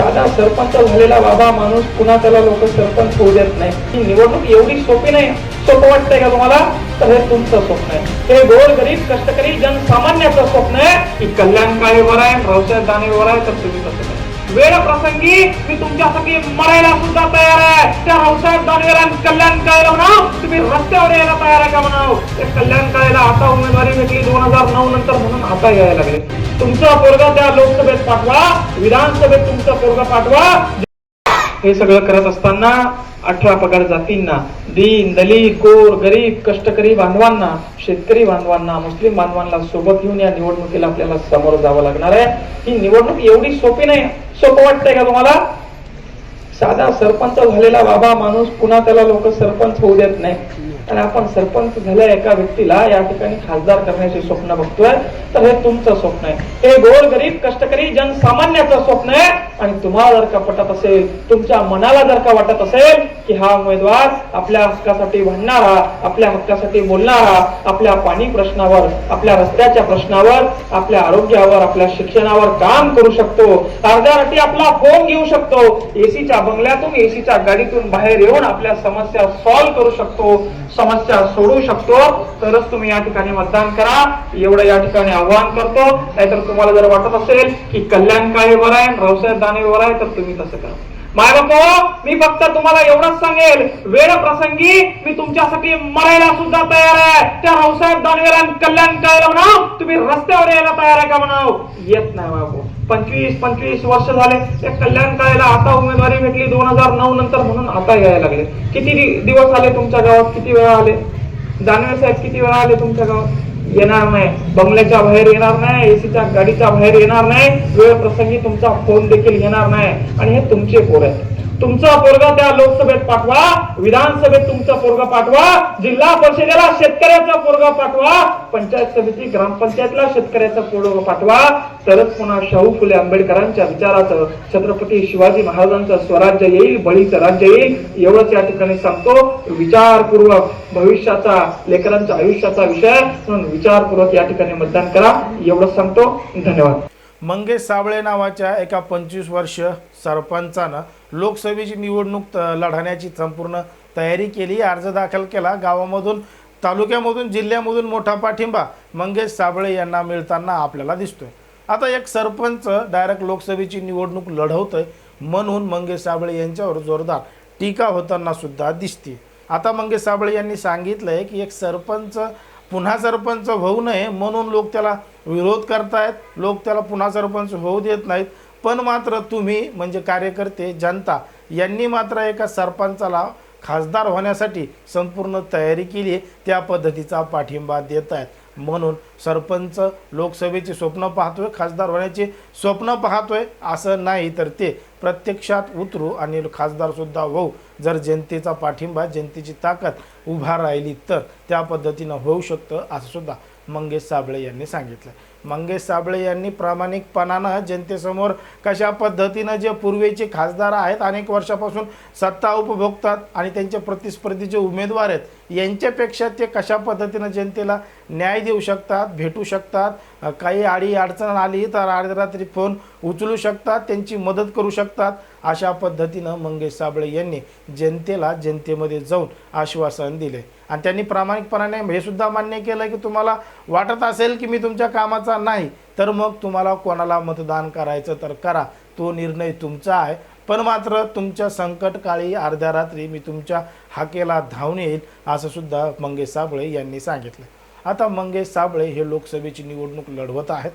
साधा सरपंच झालेला बाबा माणूस पुन्हा त्याला लोक सरपंच होऊ देत नाही. ही निवडणूक एवढी सोपी नाही. सोपं वाटतंय का तुम्हाला? तर हे तुमचं स्वप्न आहे. हे गोर गरीब कष्टकरी जनसामान्याचं स्वप्न आहे. की कल्याणकारी वर आहे रावसाहेब दानवेवर आहे तर तुम्ही कसं वेळ प्रसंगी मी तुमच्यासाठी मरायला सुद्धा तयार आहे. त्या रावसाहेब दानवेर आणि कल्याण काळेला म्हणाव तुम्ही रस्त्यावर यायला तयार आहे का म्हणाव त्या कल्याण काळेला आता उमेदवारी भेटली दोन हजार नऊ नंतर. हाता घ्यायला लागले. तुमचा पोरगा त्या लोकसभेत पाठवा विधानसभेत तुमचा पोरगा पाठवा. हे सगळं करत असताना अठरा पगार जातींना दीन दलित गोर गरीब कष्टकरी बांधवांना शेतकरी बांधवांना मुस्लिम बांधवांना सोबत घेऊन या निवडणुकीला आपल्याला समोर जावं लागणार आहे. ही निवडणूक एवढी सोपी नाही. सोपं वाटतंय का तुम्हाला? साधा सरपंच झालेला बाबा माणूस पुन्हा त्याला लोक सरपंच होऊ देत नाही. आणि आपण सरपंच झाल्या एका व्यक्तीला या ठिकाणी खासदार करण्याचे स्वप्न बघतोय तर हे तुमचं स्वप्न आहे. हे गोर गरीब कष्टकरी जनसामान्याचं स्वप्न आहे. आणि तुम्हाला जर का पटत असेल तुमच्या मनाला जर का वाटत असेल की हा उमेदवार आपल्या हक्कासाठी भांडणारा आपल्या हक्कासाठी बोलणारा आपल्या पाणी प्रश्नावर आपल्या रस्त्याच्या प्रश्नावर आपल्या आरोग्यावर आपल्या शिक्षणावर काम करू शकतो. अर्ध्या रात्री आपला फोन घेऊ शकतो. एसीच्या बंगल्यातून एसीच्या गाडीतून बाहेर येऊन आपल्या समस्या सॉल्व्ह करू शकतो. समस्या सोडू शकतो तरच तुम्ही या ठिकाणी मतदान करा. एवढं या ठिकाणी आव्हान करतो. नाहीतर तुम्हाला जर वाटत असेल की कल्याण काळेवर आहे रावसाहेब दानवेवर आहे तर तुम्ही तसं करा. माय बापो मी फक्त तुम्हाला एवढंच सांगेल. वेळ प्रसंगी मी तुमच्यासाठी मरायला सुद्धा तयार आहे. त्या रावसाहेब दानवेला कल्याण काळेला म्हणा तुम्ही रस्त्यावर यायला तयार आहे का म्हणाव? येत नाही बापू. पंचवीस पंचवीस वर्ष झाले. त्या कल्याण काळेला आता उमेदवारी भेटली दोन हजार नऊ नंतर म्हणून आता यायला लागले. किती दिवस आले तुमच्या गावात? किती वेळा आले? दानवे साहेब किती वेळा आले तुमच्या गावात? येणार नाही. बंगल्याच्या बाहेर येणार नाही. एसीच्या गाडीच्या बाहेर येणार नाही. वेळ प्रसंगी तुमचा फोन देखील येणार नाही. आणि हे तुमचे पोर आहेत. तुमचा पोरगा त्या लोकसभेत पाठवा विधानसभेत तुमचा पोरगा पाठवा जिल्हा परिषदेला शेतकऱ्याचा पोरगा पाठवा पंचायत समिती ग्रामपंचायतला शेतकऱ्याचा पोरगा पाठवा. तरच पुन्हा शाहू फुले आंबेडकरांच्या विचाराचं छत्रपती शिवाजी महाराजांचं स्वराज्य येईल बळीचं राज्य येईल एवढंच या ठिकाणी सांगतो. विचारपूर्वक भविष्याचा लेकरांच्या आयुष्याचा विषय म्हणून विचारपूर्वक या ठिकाणी मतदान करा. एवढंच सांगतो. धन्यवाद. मंगेश साबळे नावाच्या एका पंचवीस वर्ष सरपंचानं लोकसभेची निवडणूक त- संपूर्ण तयारी केली. अर्ज दाखल केला. गावामधून तालुक्यामधून जिल्ह्यामधून मोठा पाठिंबा मंगेश साबळे यांना मिळताना आपल्याला दिसतोय. आता एक सरपंच डायरेक्ट लोकसभेची निवडणूक लढवतोय म्हणून मंगेश साबळे यांच्यावर जोरदार टीका होताना सुद्धा दिसते आता मंगेश साबळे यांनी सांगितलंय की एक सरपंच पुन्हा सरपंच होऊ नये म्हणून लोक त्याला विरोध करतायत. लोक त्याला पुन्हा सरपंच होऊ देत नाहीत. पण मात्र तुम्ही म्हणजे कार्यकर्ते जनता यांनी मात्र एका सरपंचाला खासदार होण्यासाठी संपूर्ण तयारी केली त्या पद्धतीचा पाठिंबा देत आहेत म्हणून सरपंच लोकसभेचे स्वप्न पाहतोय खासदार होण्याचे स्वप्न पाहतोय असं नाही तर ते प्रत्यक्षात उतरू आणि खासदारसुद्धा होऊ. जर जनतेचा पाठिंबा जनतेची ताकद उभा राहिली तर त्या पद्धतीनं होऊ शकतं असं सुद्धा मंगेश साबळे यांनी सांगितलं मंगेश साबळे यांनी प्रामाणिकपणानं जनतेसमोर कशा पद्धतीनं जे पूर्वीचे खासदार आहेत अनेक वर्षापासून सत्ता उपभोगतात आणि त्यांचे प्रतिस्पर्धी जे उमेदवार आहेत यांच्यापेक्षा ते कशा पद्धतीनं जनतेला न्याय देऊ शकतात भेटू शकतात काही आडी अडचण आली तर अर्धरात्री फोन उचलू शकतात त्यांची मदत करू शकतात अशा पद्धतीनं मंगेश साबळे यांनी जनतेला जनतेमध्ये जाऊन आश्वासन दिले. आणि त्यांनी प्रामाणिकपणाने हे सुद्धा मान्य केलं की तुम्हाला वाटत असेल की मी तुमच्या कामाचा नाही? तर मग तुम्हाला कोणाला मतदान करायचं तर करा. तो निर्णय तुमचा आहे. पण मात्र तुमच्या संकटकाळी अर्ध्या रात्री मी तुमच्या हाकेला धावून येईल असं सुद्धा मंगेश साबळे यांनी सांगितलं. आता मंगेश साबळे हे लोकसभेची निवडणूक लढवत आहेत.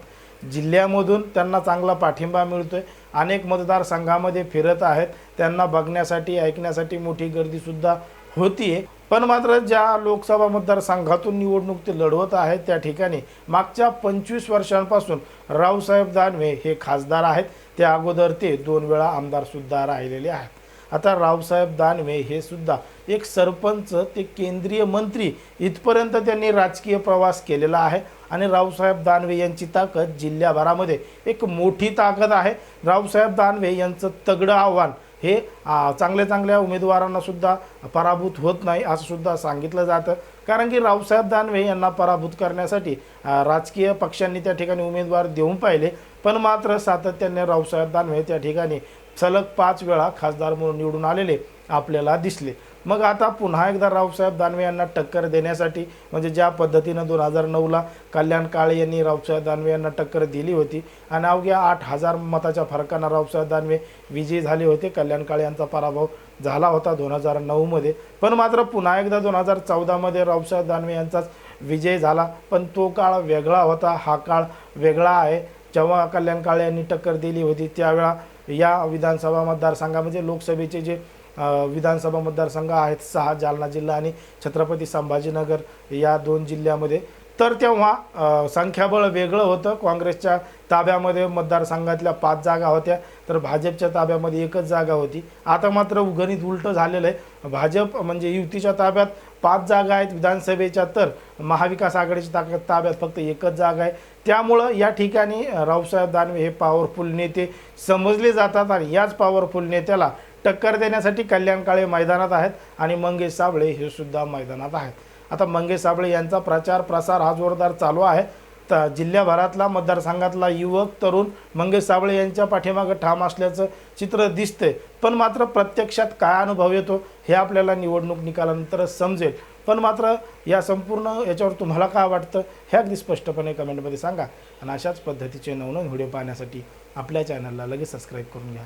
जिल्ह्यामधून त्यांना चांगला पाठिंबा मिळतोय. अनेक मतदारसंघामध्ये फिरत आहेत. त्यांना बघण्यासाठी ऐकण्यासाठी मोठी गर्दीसुद्धा होतीये. पण मात्र ज्या लोकसभा मतदारसंघातून निवडणूक ते लढवत आहेत त्या ठिकाणी मागच्या पंचवीस वर्षांपासून रावसाहेब दानवे हे खासदार आहेत. त्या अगोदर ते दोन वेळा आमदारसुद्धा राहिलेले आहेत. आता रावसाहेब दानवे हे सुद्धा एक सरपंच ते केंद्रीय मंत्री इथपर्यंत त्यांनी राजकीय प्रवास केलेला आहे. आणि रावसाहेब दानवे यांची ताकद जिल्ह्याभरामध्ये एक मोठी ताकद आहे. रावसाहेब दानवे यांचं तगडं आव्हान हे चांगल्या चांगल्या उमेदवारांना सुद्धा पराभूत होत नाही असं सुद्धा सांगितलं जातं. कारण की रावसाहेब दानवे यांना पराभूत करण्यासाठी राजकीय पक्षांनी त्या ठिकाणी उमेदवार देऊन पाहिले. पण मात्र सातत्याने रावसाहेब दानवे त्या ठिकाणी सलग पाच वेळा खासदार म्हणून निवडून आलेले. आपल्याला दिसले. मग आता पुन्हा एकदा रावसाहेब दानवे यांना टक्कर देण्यासाठी म्हणजे ज्या पद्धतीनं दोन हजार नऊला कल्याण काळे यांनी रावसाहेब दानवे यांना टक्कर दिली होती आणि अवघ्या आठ हजार मताच्या फरकानं रावसाहेब दानवे विजयी झाले होते. कल्याण काळे यांचा पराभव झाला होता दोन हजार नऊमध्ये. पण मात्र पुन्हा एकदा दोन हजार चौदामध्ये रावसाहेब दानवे यांचाच विजय झाला. पण तो काळ वेगळा होता. हा काळ वेगळा आहे. जेव्हा कल्याण काळे यांनी टक्कर दिली होती त्यावेळा या विधानसभा मतदारसंघामध्ये लोकसभेचे जे विधानसभा मतदारसंघ आहेत सहा जालना जिल्हा आणि छत्रपती संभाजीनगर या दोन जिल्ह्यामध्ये. तर तेव्हा संख्याबळ वेगळं होतं. काँग्रेसच्या ताब्यामध्ये मतदारसंघातल्या पाच जागा होत्या. तर भाजपच्या ताब्यामध्ये एकच जागा होती. आता मात्र उगणित उलटं झालेलं आहे. भाजप म्हणजे युतीच्या ताब्यात पाच जागा आहेत. विधानसभेच्या तर महाविकास आघाडीच्या ताक ताब्यात फक्त एकच जागा आहे. त्यामुळं या ठिकाणी रावसाहेब दानवे हे पॉवरफुल नेते समजले जातात आणि याच पॉवरफुल नेत्याला टक्कर देण्यासाठी कल्याण काळे मैदानात आहेत आणि मंगेश साबळे हे सुद्धा मैदानात आहेत. आता मंगेश साबळे यांचा प्रचार प्रसार हा जोरदार चालू आहे. तर जिल्ह्याभरातला मतदारसंघातला युवक तरुण मंगेश साबळे यांच्या पाठीमागं ठाम असल्याचं चित्र दिसतंय. पण मात्र प्रत्यक्षात काय अनुभव येतो हे आपल्याला निवडणूक निकालानंतरच समजेल. पण मात्र या संपूर्ण याच्यावर तुम्हाला काय वाटतं हे अगदी स्पष्टपणे कमेंटमध्ये सांगा. आणि अशाच पद्धतीचे नवनवीन व्हिडिओ पाहण्यासाठी आपल्या चॅनलला लगेच सबस्क्राईब करून घ्या.